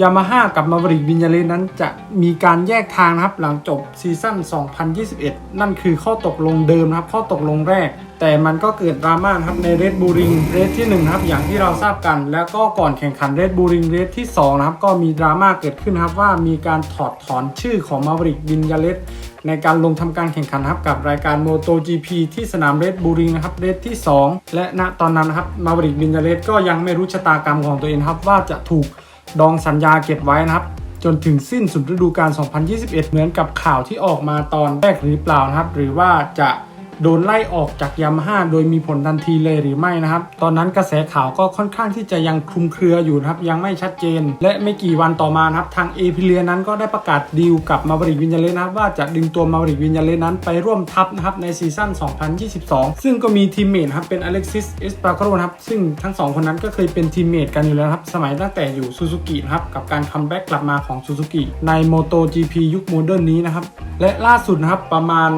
ยามาฮ่ากับมา v ริกบินยาเลนั้นจะมีการแยกทางนะครับ หลังจบซีซั่น 2021 นั่นคือข้อตกลงเดิมนะครับ ข้อตกลงแรก แต่มันก็เกิดดราม่านะครับในเรดบูริงเรดที่1นะครับอย่างที่เราทราบกัน แล้วก็ก่อนแข่งขันเรดบูริงเรดที่2นะครับก็มีดราม่าเกิดขึ้นครับว่ามีการถอดถอนชื่อของมา v ริกบินยาเลในการลงทำการแข่งขันครับกับรายการ MotoGP ที่สนามเรดบูริงนะครับเรดที่ 2 และณตอนนั้นนะครับมา v ริกบินยาเลก็ยังไม่รู้ชะตากรรมของตัวเองครับว่าจะถูก ดองสัญญาเก็บไว้นะครับ จนถึงสิ้นสุดฤดูกาล 2021 เหมือนกับข่าวที่ออกมาตอนแรกหรือเปล่านะครับ หรือว่าจะ โดนไล่ออกจากยามาฮ่าโดยมีผลทันทีเลยหรือไม่นะครับ ตอนนั้นกระแสข่าวก็ค่อนข้างที่จะยังคลุมเครืออยู่นะครับ ยังไม่ชัดเจน และไม่กี่วันต่อมานะครับ ทางเอพิเลียนั้นก็ได้ประกาศดีลกับมาบริกวินยาเลนะครับว่าจะดึงตัวมาบริกวินยาเลนั้นไปร่วมทัพนะครับในซีซั่น 2022 ซึ่งก็มีทีมเมทครับเป็นอเล็กซิสเอสปาโกโรนครับซึ่งทั้งสองคนนั้นก็เคยเป็นทีมเมทกันอยู่แล้วครับสมัยตั้งแต่อยู่ซูซูกินะครับกับการคัมแบ็กกลับมาของซูซูกิใน MotoGP ยุคโมเดิร์นนี้นะครับและล่าสุดนะครับประมาณ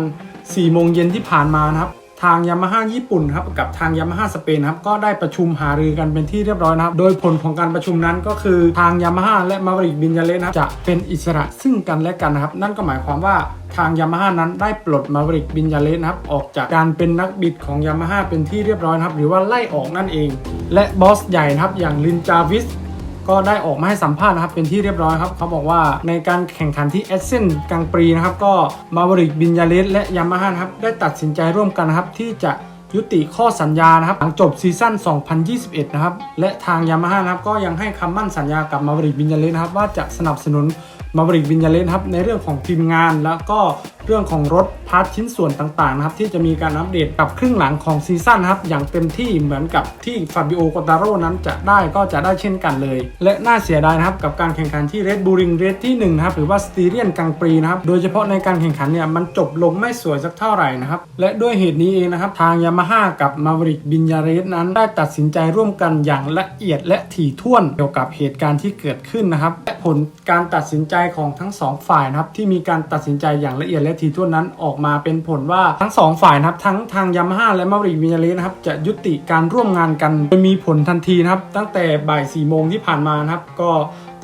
4 โมงเย็นที่ผ่านมานะครับทางยามาฮ่าญี่ปุ่นครับกับทางยามาฮ่าสเปนครับก็ได้ประชุมหารือกันเป็นที่เรียบร้อยนะครับ โดยผลของการประชุมนั้นก็คือทางยามาฮ่าและมาริกบินยาเลนะครับจะเป็นอิสระซึ่งกันและกันนะครับ นั่นก็หมายความว่าทางยามาฮ่านั้นได้ปลดมาริกบินยาเลนะครับออกจากการเป็นนักบิดของยามาฮ่าเป็นที่เรียบร้อยนะครับ หรือว่าไล่ออกนั่นเอง และบอสใหญ่นะครับอย่างลินจาวิส ก็ได้ออกมาให้สัมภาษณ์นะครับเป็นที่เรียบร้อยครับเขาบอกว่าในการแข่งขันที่เอเซนกังปรีนะครับก็มาบริกบินยาเลสและยามาฮ่านะครับได้ตัดสินใจร่วมกันนะครับที่จะยุติข้อสัญญานะครับหลังจบซีซั่น 2021 นะครับ และทางยามาฮ่านะครับก็ยังให้คำมั่นสัญญากับมาบริกบินยาเลสนะครับว่าจะสนับสนุน มาบริกบินยาเลสครับในเรื่องของทีมงาน แล้วก็เรื่องของรถพาร์ทชิ้นส่วนต่างๆนะครับที่จะมีการอัปเดตกับครึ่งหลังของซีซั่นครับอย่างเต็มที่เหมือนกับที่ฟาบิโอกตาโรนั้นจะได้ก็จะได้เช่นกันเลย และน่าเสียดายนะครับกับการแข่งขันที่เรดบูริงเรดที่1นะครับหรือว่าสตีเรียนกังปรีนะครับโดยเฉพาะในการแข่งขันเนี่ยมันจบลงไม่สวยสักเท่าไหร่นะครับและด้วยเหตุนี้เองนะครับทางยามาฮ่ากับมา v ริกบินยาเรสนั้นได้ตัดสินใจร่วมกันอย่างละเอียดและถี่ถ้วนเกี่ยวกับเหตุการณ์ที่เกิดขึ้นนะครับและผลการตัดสินใจของทั้งสองฝ่ายนะครับที่มีการตัดสินใจอย่างละเอียดและถี่ถ้วนนั้นออกมาเป็นผลว่าทั้งสองฝ่ายนะครับทั้งทางยามาฮ่าและมาริวินาเลนะครับจะยุติการร่วมงานกันโดยมีผลทันทีนะครับตั้งแต่บ่ายสี่โมงที่ผ่านมานะครับก็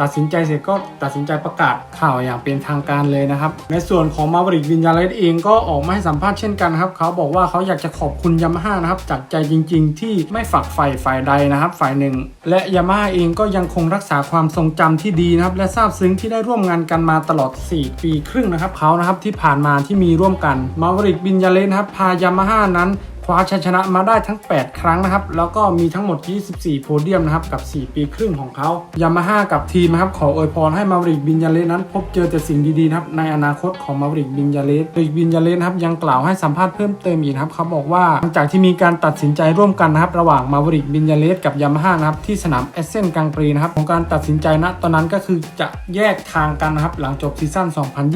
ตัดสินใจเสร็จก็ตัดสินใจประกาศข่าวอย่างเป็นทางการเลยนะครับ ในส่วนของมาบริกวินยาเลสเองก็ออกมาให้สัมภาษณ์เช่นกันครับ เขาบอกว่าเขาอยากจะขอบคุณยามาฮ่านะครับ จากใจจริง ๆ ที่ไม่ฝักใฝ่ฝ่ายใดนะครับ ฝ่ายหนึ่ง และยามาฮ่าเองก็ยังคงรักษาความทรงจำที่ดีนะครับ และซาบซึ้งที่ได้ร่วมงานกันมาตลอด 4 ปีครึ่งนะครับเขานะครับที่ผ่านมาที่มีร่วมกันมาบริกวินยาเลสนะครับพายามาฮ่านั้น คว้าชัยชนะมาได้ทั้ง 8 ครั้งนะครับ แล้วก็มีทั้งหมด 24 โพเดียมนะครับ กับ 4 ปีครึ่งของเขา ยามาฮ่ากับทีมนะครับ ขออวยพรให้มาริกบินยาเลสนั้น พบเจอแต่สิ่งดีๆนะครับ ในอนาคตของมาริกบินยาเลสริกบินยาเลสนครับยังกล่าวให้สัมภาษณ์เพิ่มเติมอีกนะครับเขาบอกว่าหลังจากที่มีการตัดสินใจร่วมกันนะครับ ระหว่างมาริกบินยาเลสกับยามาฮ่านะครับ ที่สนามเอเซนกังปรีนะครับ ของการตัดสินใจณตอนนั้นก็คือจะแยกทางกันนะครับ หลังจบซีซั่น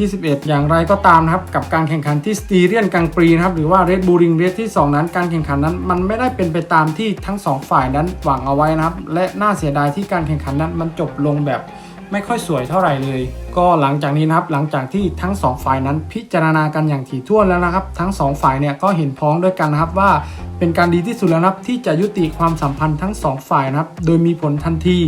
2021 อย่างไรก็ตามนะครับ กับการแข่งขันที่สตีเรียนกังปรีนะครับ หรือว่าเรดบูริงเรดที่ 2 นั้นการแข่งขันนั้นมันไม่ได้เป็นไปตามที่ทั้งสองฝ่ายนั้นหวังเอาไว้นะครับ และน่าเสียดายที่การแข่งขันนั้นมันจบลงแบบไม่ค่อยสวยเท่าไหร่เลย ก็หลังจากนี้นะครับหลังจากที่ทั้งสองฝ่ายนั้นพิจารณากันอย่างถี่ถ้วนแล้วนะครับ ทั้งสองฝ่ายเนี่ยก็เห็นพ้องด้วยกันนะครับว่าเป็นการดีที่สุดแล้วนะครับที่จะยุติความสัมพันธ์ทั้งสองฝ่ายนะครับ โดยมีผลทันที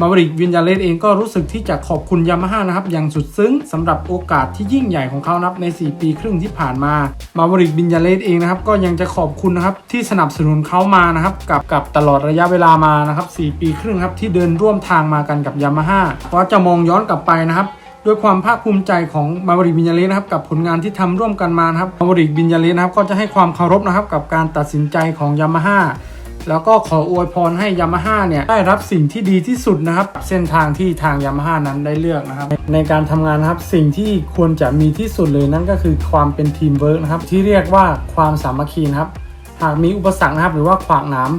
มาบริกวินยาเลสเองก็รู้สึกที่จะขอบคุณยามาฮ่านะครับอย่างสุดซึ้งสำหรับโอกาสที่ยิ่งใหญ่ของเขานับใน 4 ปีครึ่งที่ผ่านมามาบริกวินยาเลสเองนะครับก็ยังจะขอบคุณนะครับที่สนับสนุนเขามานะครับกับกับตลอดระยะเวลามานะครับ4ปีครึ่งครับที่เดินร่วมทางมากันกับยามาฮ่าเพราะจะมองย้อนกลับไปนะครับด้วยความภาคภูมิใจของมาบริกบินยาเลสนะครับกับผลงานที่ทำร่วมกันมานะครับมาบริกบินยาเลสนะครับก็จะให้ความเคารพนะครับกับการตัดสินใจของยามาฮ่า แล้วก็ขออวยพรให้ยามาฮ่าเนี่ยได้รับสิ่งที่ดีที่สุดนะครับ เส้นทางที่ทางยามาฮ่านั้นได้เลือกนะครับ ในการทำงานนะครับสิ่งที่ควรจะมีที่สุดเลยนั่นก็คือความเป็นทีมเวิร์กนะครับที่เรียกว่าความสามัคคีนะครับหากมีอุปสรรคนะครับหรือว่าขวากหนาม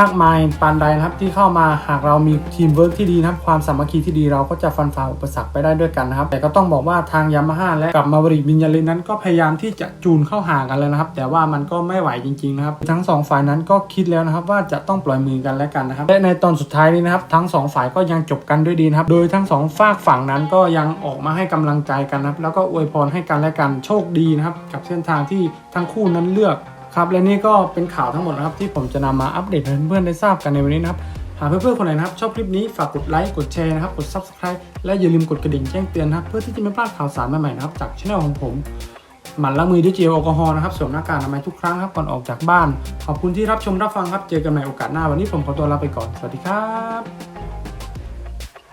มากมายปานใดนะครับที่เข้ามาหากเรามีทีมเวิร์กที่ดีนะครับ ความสามัคคีที่ดีเราก็จะฟันฝ่าอุปสรรคไปได้ด้วยกันนะครับ แต่ก็ต้องบอกว่าทางยามาฮ่าและกับมาวริบินยาเลนนั้นก็พยายามที่จะจูนเข้าหากันแล้วนะครับ แต่ว่ามันก็ไม่ไหวจริงๆนะครับ ทั้งสองฝ่ายนั้นก็คิดแล้วนะครับว่าจะต้องปล่อยมือกันและกันนะครับ และในตอนสุดท้ายนี้นะครับ ทั้งสองฝ่ายก็ยังจบกันด้วยดีนะครับ โดยทั้งสองฝากฝั่งนั้นก็ยังออกมาให้กำลังใจกันนะครับ แล้วก็อวยพรให้กันและกันโชคดีนะครับกับเส้นทางที่ทั้งคู่นั้นเลือก ครับและนี่ก็เป็นข่าวทั้งหมดนะครับ ที่ผมจะนำมาอัปเดตให้เพื่อนๆได้ทราบกันในวันนี้นะครับ หากเพื่อนๆคนไหนนะครับ ชอบคลิปนี้ฝากกดไลค์กดแชร์นะครับกด subscribe และอย่าลืมกดกระดิ่งแจ้งเตือนนะครับ เพื่อที่จะไม่พลาดข่าวสารใหม่ๆนะครับจากช่องของผมหมั่นล้างมือด้วยเจลแอลกอฮอล์นะครับสวมหน้ากากอนามัยทุกครั้งครับก่อนออกจากบ้าน ขอบคุณที่รับชมรับฟังครับเจอกันใหม่โอกาสหน้าวันนี้ผมขอตัวลาไปก่อนสวัสดีครับ